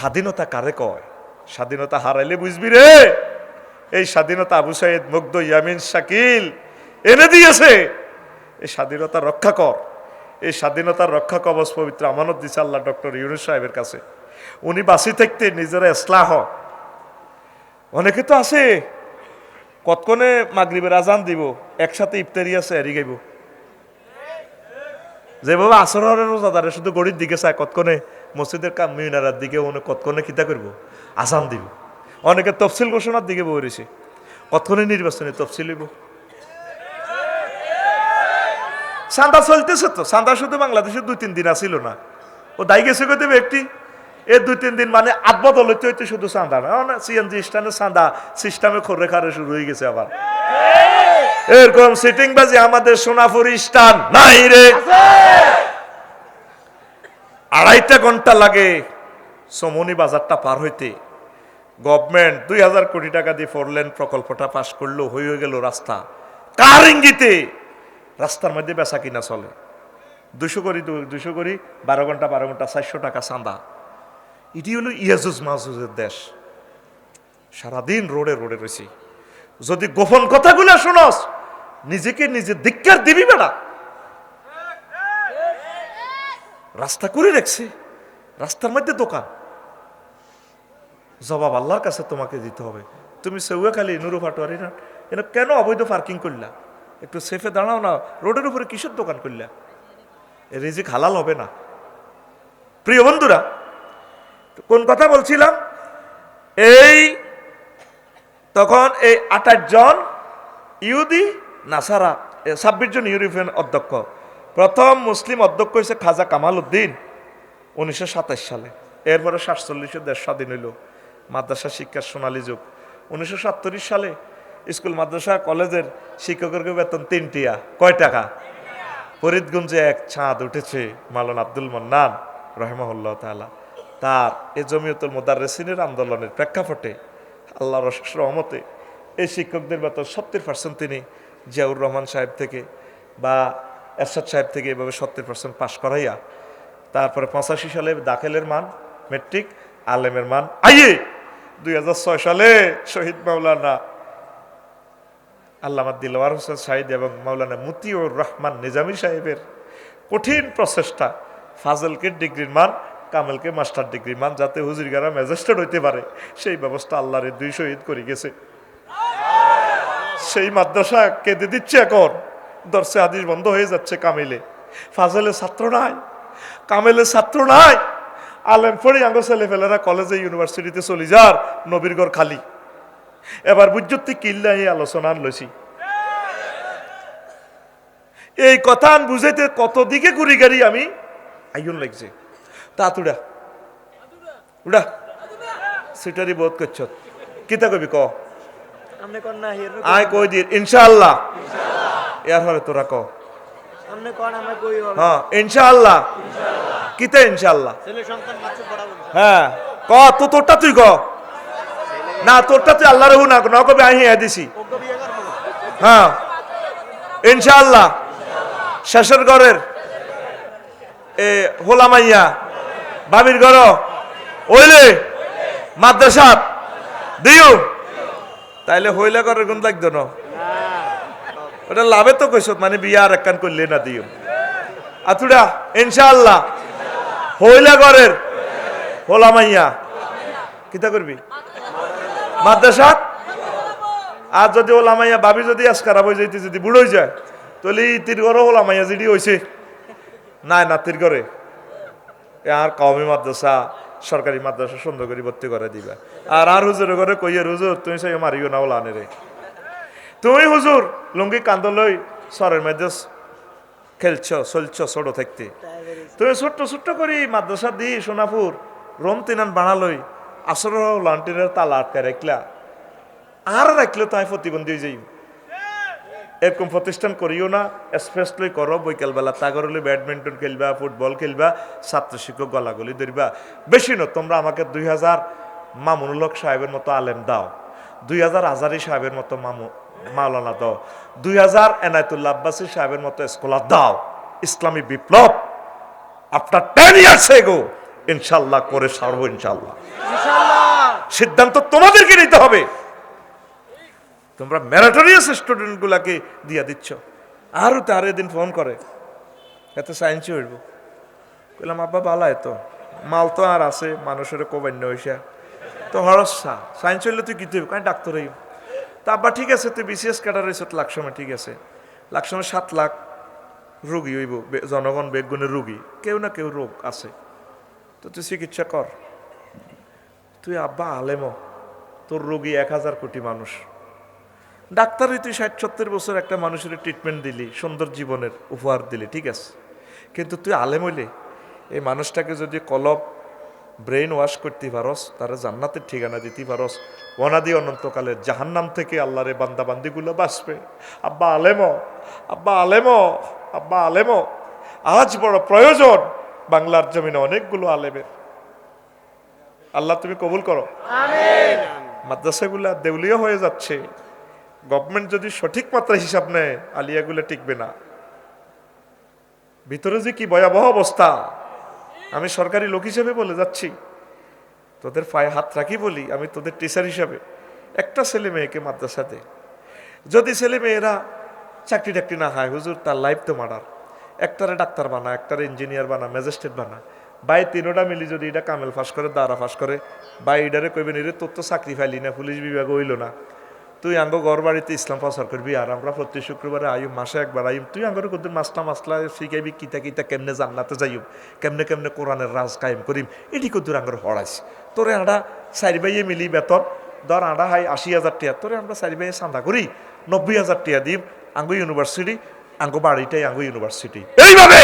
স্বাধীনতা কারে কয়? স্বাধীনতা হারাইলে বুঝবি রে। এই স্বাধীনতা আবু সাইদ মুগ্ধ, ইয়ামিন, শাকিল, এনে দিয়েছে। এই স্বাধীনতা রক্ষা কর। এই স্বাধীনতার রক্ষা কবচ পবিত্র আমানত দিছে আল্লাহ ডক্টর ইউনুস সাহেবের কাছে। উনি বাসি থাকতে নিজেরা এসলাহ। অনেকে তো আছে কতক্ষণে মাগরিবের আজান দিব, একসাথে ইফতারি আছে, এরি গাইব যেভাবে আসরের রোজাদারে শুধু গড়ির দিকে চায় কতক্ষণে মসজিদের কাম মিনারার দিকে উনি কতক্ষণে খিতা করব? আজান দিব। অনেকে তফসিল ঘোষণার দিকে বই রয়েছে। কতক্ষণে নির্বাচনে তফসিল হইব? সান্দা চলতেছে তো। সান্দা শুধু বাংলাদেশে দুই, তিন দিন আসিল না। ও দায়ী গেছে কত একটি? এই দুই, তিন দিন মানে আট বদল হইতে হইতে শুধু চাঁদা না। সিএনজি স্ট্যান্ডে চাঁদা সিস্টেমে খরে খারে শুরু হয়ে গেছে আবার। এরকম সিটিং বাজি আমাদের সোনাপুর স্টান নাই রে। আড়াইটা ঘণ্টা লাগে সমনি বাজারটা পার হইতে। গভর্নমেন্ট দুই হাজার কোটি টাকা দিয়ে ফোর লেন প্রকল্পটা পাশ করল হয়ে গেল রাস্তা। কার ইঙ্গিতে? রাস্তার মধ্যে বেচা কিনা চলে। দুশো করি দুশো করি, বারো ঘণ্টা বারো ঘণ্টা, চারশো টাকা চাঁদা। এটি হলো ইয়াজুজ মাহুজের দেশ। সারাদিন রোডে রোডে রয়েছি। যদি গোপন কথাগুলো শোনস, নিজেকে নিজে ধিক্কার দিবি বেড়া। রাস্তা করে রাখছে। রাস্তার মধ্যে দোকান। জবাব আল্লাহর কাছে তোমাকে দিতে হবে। তুমি সেউয়া খালি নুরু ফাটোয়ারি না। এনে কেন অবৈধ পার্কিং করলা? একটু সেফে দাঁড়াও না, রোডের উপরে কিসের দোকান করলা? রিজিক হালাল হবে না। প্রিয় বন্ধুরা, কোন কথা বলছিলাম? এই তখন এই আঠাশ জন ইহুদি, নাসারা ছাব্বিশ জন ইউরোপিয়ান অধ্যক্ষ। প্রথম মুসলিম অধ্যক্ষ হয়েছে খাজা কামাল উদ্দিন উনিশশো সাতাশ সালে। এরপরে সাতচল্লিশে দেশ স্বাধীন হইল মাদ্রাসা শিক্ষার সোনালী যুগ। উনিশশো সাতচল্লিশ সালে স্কুল, মাদ্রাসা, কলেজের শিক্ষকের বেতন তিনটিয়া। কয় টাকা? ফরিদগঞ্জে এক ছাঁদ উঠেছে মালন আব্দুল মান্নান রহমাহুল্লাহ তাআলা। তার এ জমিয়তুল মোদারেসিনের আন্দোলনের প্রেক্ষাপটে আল্লাহ রশেষ রহমতে এই শিক্ষকদের বেতন সত্তর পার্সেন্ট তিনি জিয়াউর রহমান সাহেব থেকে বা এরশাদ সাহেব থেকে এভাবে সত্তর পার্সেন্ট পাশ করাইয়া, তারপরে পঁচাশি সালে দাখিলের মান মেট্রিক আলেমের মান, আইয়ে! দুই হাজার ছয় সালে শহীদ মাওলানা আল্লামা দিলওয়ার হোসেন সাহিদ এবং মাওলানা মুতিউর রহমান নিজামী সাহেবের কঠিন প্রচেষ্টা, ফাজলকে ডিগ্রির মান, কামেলকে মাস্টার ডিগ্রির মান, যাতে হুজুরগারা ম্যাজিস্ট্রেট হইতে পারে, সেই ব্যবস্থা আল্লাহর দুই শহীদ করে গেছে। সেই মাদ্রাসা কেঁদে দিচ্ছে এখন। দর্শে হাদিস বন্ধ হয়ে যাচ্ছে কামেলে। ফাজলের ছাত্র নাই কামেলের ছাত্র নাই। আলেম পড়ি আঙ্গ ছেলে ফেলেরা কলেজে ইউনিভার্সিটিতে চলে যার নবীর ঘর খালি। এবার বুঝতে কিল্লা এই আলোচনা লইছি। এই কথা বুঝাইতে কত দিকে ঘুরি গাড়ি আমি? আইন লাগছে। তা তুড়া উড়া। সিটারি বোধ করছ। কিতা কবি ক? আয় কই দিন। ইনশাআল্লাহ। ইয়ার তোরা ক। হ্যাঁ ইনশাআল্লাহ। কিতা ইনশাআল্লাহ? হ্যাঁ ক তো তোরটা তুই ক। না তোরটা তুই আল্লাহ রহু না ন কবি আহি দিছি হ্যাঁ ইনশাআল্লাহ। শেষের ঘরের এ হোলামাইয়া বাবির ঘর। ওইলে মাদ্রাসাত দিও তাইলে হইলে ঘরের গুণ লাগতো না। ওটা লাভে তো কইস মানে বিয়া আর একখান করলে না দিও। আতুডা ইনশাআল্লাহ। হইলে ঘরের। হোলামাইয়া কিতা করবি? মাদ্রাসাত আর যদি ওলামাইয়া ভাবি যদি আজ খারাপ হয়ে যাইতে, যদি বুড়ো হয়ে যায়, তাহলে তীর ঘরও ওলামাইয়া যেটি হয়েছে নাই না তীর ঘরে আর কওমি মাদ্রাসা, সরকারি মাদ্রাসা সুন্দর করে ভর্তি করে দিবা। আর আর হুজুরের ঘরে কইয়ের হুজুর, তুমি সেই মারিও না ওলানে রে। তুমি হুজুর লুঙ্গি কান্দলই সরের মধ্যে খেলছ, চলছ ছোট থাকতে। তুমি ছোট্ট ছোট্ট করি মাদ্রাসা দি সোনাপুর, রোম তিনান বানালই, আসর লন্টিনের তালা আটকে রাখলা। আর রাখলে তাই প্রতিবন্ধী যাই এরকম প্রতিষ্ঠান করিও না স্পেশালি করো, বৈকালবেলা তাগরলে ব্যাডমিন্টন খেলবা, ফুটবল খেলবা, ছাত্র শিক্ষক গলাগলি ধরবা। বেশি না তোমরা আমাকে দুই হাজার মামুনুল হক সাহেবের মতো আলেম দাও। দুই হাজার আজারি সাহেবের মতো মামু মাওলানা দাও। দুই হাজার এনায়তুল্লা আব্বাসী সাহেবের মতো স্কলার দাও। ইসলামী বিপ্লব আফটার টেন ইয়ার্স এগো ইনশাল্লাহ করে সারবো ইনশাল্লাহ। সিদ্ধান্ত তোমাদেরকে নিতে হবে। তোমরা ম্যারাটোরিয়াস স্টুডেন্ট গুলাকে দিয়া দিচ্ছ। আরও তার দিন ফোন করে। এত সায়েন্সই হইব। কইলাম আব্বা বালায় তো। মাল তো আর আছে মানুষের কোবান্য হইসা। তো হরসা সায়েন্স হইলে তুই কি তুই ডাক্তার হইব তা আব্বা ঠিক আছে, তুই বিসিএস ক্যাডার হয়েছ লাখ সময় ঠিক আছে। লাখ সময় সাত লাখ রুগী হইব জনগণ বেগুনের রুগী, কেউ না কেউ রোগ আছে। তো তুই চিকিৎসা কর। তুই আব্বা আলেমো, তোর রোগী এক হাজার কোটি মানুষ। ডাক্তারই তুই ষাট সত্তর বছর একটা মানুষের ট্রিটমেন্ট দিলি, সুন্দর জীবনের উপহার দিলি, ঠিক আছে? কিন্তু তুই আলেম হইলে, এই মানুষটাকে যদি কলব ব্রেন ওয়াশ করতে পারস তারা জান্নাতের ঠিকানা দিতে পারস। অনাদি অনন্তকালের জাহান্নাম থেকে আল্লাহরে বান্দা বান্দিগুলো বাঁচবে। আব্বা আলেমো আব্বা আলেমো আব্বা আলেমো আজ বড় প্রয়োজন বাংলার জমিনে অনেকগুলো আলেমের। আল্লাহ তুমি কবুল করো। মাদ্রাসাগুলা দেউলিয়া হয়ে যাচ্ছে। গভর্নমেন্ট যদি সঠিক মাত্রা হিসাব নেয় আলিয়াগুলো টিকবে না। ভিতরে যে কি ভয়াবহ অবস্থা। আমি সরকারি লোক হিসেবে বলে যাচ্ছি। তোদের পায়ে হাত রাখি বলি, আমি তোদের টিচার হিসাবে। একটা ছেলে মেয়েকে মাদ্রাসাতে। যদি ছেলে মেয়েরা চাকরি টাকরি না হয় হুজুর, তার লাইফ তো মারার একটারে ডাক্তার বানা, একটারে ইঞ্জিনিয়ার বানা ম্যাজিস্ট্রেট বানা। বাই তিনোটা মিলি যদি এটা কামেল ফাঁস করে, দাঁড়া ফাঁস করে, বাই এটারে কইবেন এরে তোর তো চাকরি ফাইলি না, পুলিশ বিভাগ হইল না। তুই আঙ্গ ঘর বাড়িতে ইসলাম প্রচার করবি আর আমরা প্রতি শুক্রবারে আইম মাসে একবার আইম তুই আঙ্গর কদিন মাসলা মাসলা শিখাইবি, কিতা কিতা কেমনে জান্নাতে যাইম কেমনে কেমনে কোরআনের রাজ কায়েম করিম, এটি কদ্দুর আঙ্গর হড়াইস তোরে আড়া চারি বাইয়ে মিলি বেতন, ধর আড়া হাই আশি হাজার টিয়া, তোরে আমরা চারি বাইয়ে চান্দা করি, নব্বই হাজার টিয়া দিম, আঙ্গু ইউনিভার্সিটি, আঙ্গু বাড়িটাই আঙ্গু ইউনিভার্সিটি। এইভাবে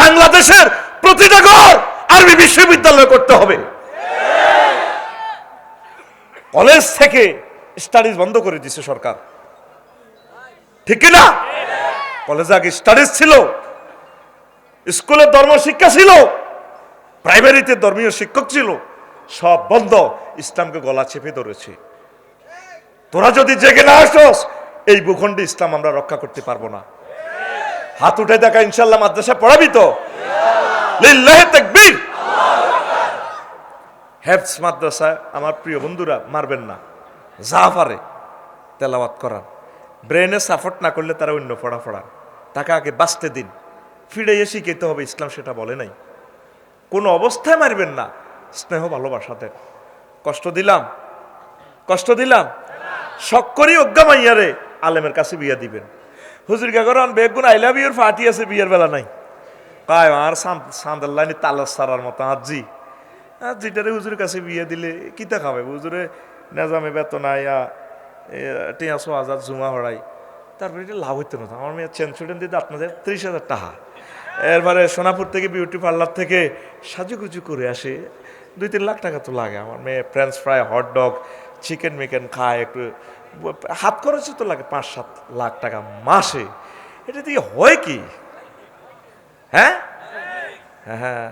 বাংলাদেশের প্রতিটা ঘর আরবি বিশ্ববিদ্যালয় করতে হবে। কলেজ থেকে স্টাডিজ বন্ধ করে দিছে সরকার। ঠিক না কলেজে আগে স্টাডিজ ছিল, স্কুলে ধর্ম শিক্ষা ছিল, প্রাইমারিতে ধর্মীয় শিক্ষক ছিল, সব বন্ধ, ইসলামকে গলা চেপে ধরেছে। তোরা যদি জেগে না আসস, এই ভূখণ্ডে ইসলাম আমরা রক্ষা করতে পারব না। হাত উঠে দেখা ইনশাল্লাহ মাদ্রাসা পড়াবি তো? হেফস মাদ্রাসা আমার প্রিয় বন্ধুরা, মারবেন না। যা পারে তেলাওয়াত করান ব্রেনে সাপোর্ট না করলে তারা অন্য পড়া পড়ান তাকে আগে বাঁচতে দিন। ফিরে শিখাইতে হবে, ইসলাম সেটা বলে নাই। কোনো অবস্থায় মারবেন না। স্নেহ, ভালোবাসা দেন। কষ্ট দিলাম। কষ্ট দিলাম। শখ করি অজ্ঞা মাইয়ারে আলেমের কাছে বিয়া দিবেন। হুজুর কাকরান বেগুন আই লাভ ইউর ফাটি আছে, বিয়ের বেলা নাই। কায়, আর সান্দার লাইনে তালাস সারার মতো আজি আর যেটারে হুজুরের কাছে বিয়ে দিলে কিতা খাবে? হুজুরে নেজামে বেতন আইয়া টিয়া ছ হাজার জুমা হড়াই। তারপরে এটা লাভ হইতে না আমার মেয়ে ছুটেন দিতে আপনাদের ত্রিশ হাজার টাকা। এরপরে সোনাপুর থেকে বিউটি পার্লার থেকে সাজুগুজু করে আসে। দুই তিন লাখ টাকা তো লাগে। আমার মেয়ে french fry hot dog chicken মিকেন খায় একটু। হাত খরচে তো লাগে পাঁচ সাত লাখ টাকা মাসে। এটা দিয়ে হয় কি? হ্যাঁ? হ্যাঁ হ্যাঁ।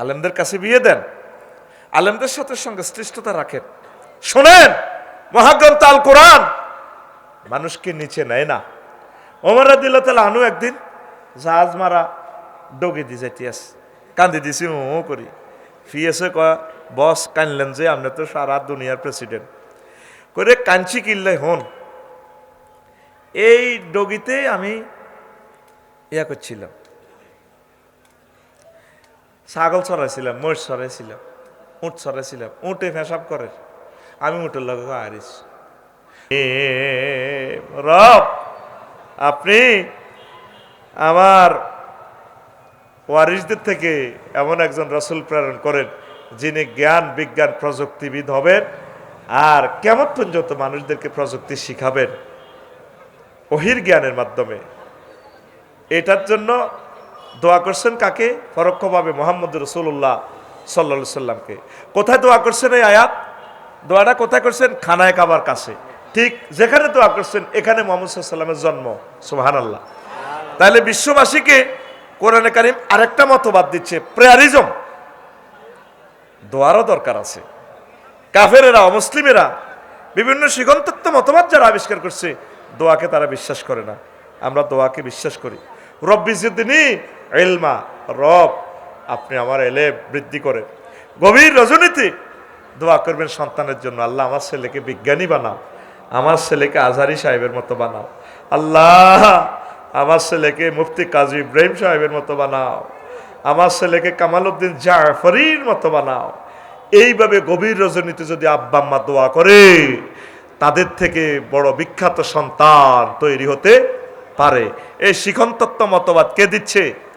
আলেমদের কাছে বিয়ে দেন। আলেমদের সাথে সঙ্গে শ্রেষ্ঠতা রাখেন। শোনেন, মহাগ্রন্থ আল কোরআন। মানুষকে নিচে নেয় না। ওমর দিল তাহলে আনু একদিন জাহাজ মারা ডগে দি যাইতিয়াস কান্দি দিছি, ও করি। ফিয়েছে, কয়া, বস, কানলেন যে, আপনি তো সারা দুনিয়ার প্রেসিডেন্ট। করে কাঞ্চি কিনলে হন। এই ডগিতে আমি ইয়া করছিলাম। ছাগল চড়াইছিলাম মহিষ চড়াইছিলাম উঁট চড়াইছিলাম উঁটে ফেসাব করে। আমি উঁটের লগে হারিস এ, রব, আপনি আমার ওয়ারিসদের থেকে এমন একজন রসুল প্রেরণ করেন, যিনি জ্ঞান, বিজ্ঞান, প্রযুক্তিবিদ হবেন, আর কেমন পর্যন্ত মানুষদেরকে প্রযুক্তি শিখাবেন অহির জ্ঞানের মাধ্যমে। এটার জন্য দোয়া করছেন কাকে? পরোক্ষভাবে মোহাম্মদ রসুল্লাহ সাল্লা সাল্লামকে কোথায় দোয়া করছেন এই আয়াত? দোয়াটা কোথায় করছেন? খানায় কাবার কাছে। ঠিক যেখানে দোয়া করছেন, এখানে মোহাম্মদ সাল্লামের জন্ম। সুহান আল্লাহ তাহলে বিশ্ববাসীকে কোরআনে কারিম আরেকটা মতবাদ দিচ্ছে, প্রেয়ারিজম। দোয়ারও দরকার আছে। কাফেরেরা অমুসলিমেরা বিভিন্ন সিগন্তত্ব মতবাদ যারা আবিষ্কার করছে, দোয়াকে তারা বিশ্বাস করে না। আমরা দোয়াকে বিশ্বাস করি। রব্বি জিদ্দিনী এলমা রব, আপনি আমার এলে বৃদ্ধি করেন। গভীর রজনীতি দোয়া করবেন সন্তানের জন্য। আল্লাহ আমার ছেলেকে বিজ্ঞানী বানাও। আমার ছেলেকে আজহারি সাহেবের মতো বানাও। আল্লাহ, আমার ছেলেকে মুফতি কাজী ইব্রাহিম সাহেবের মতো বানাও। আমার ছেলেকে কামাল উদ্দিন জাফরির মতো বানাও। এইভাবে গভীর রজনীতে যদি আব্বা আম্মা দোয়া করে, তাদের থেকে বড় বিখ্যাত সন্তান তৈরি হতে পারে। এই শিখন তত্ত্ব মতবাদ কে দিচ্ছে?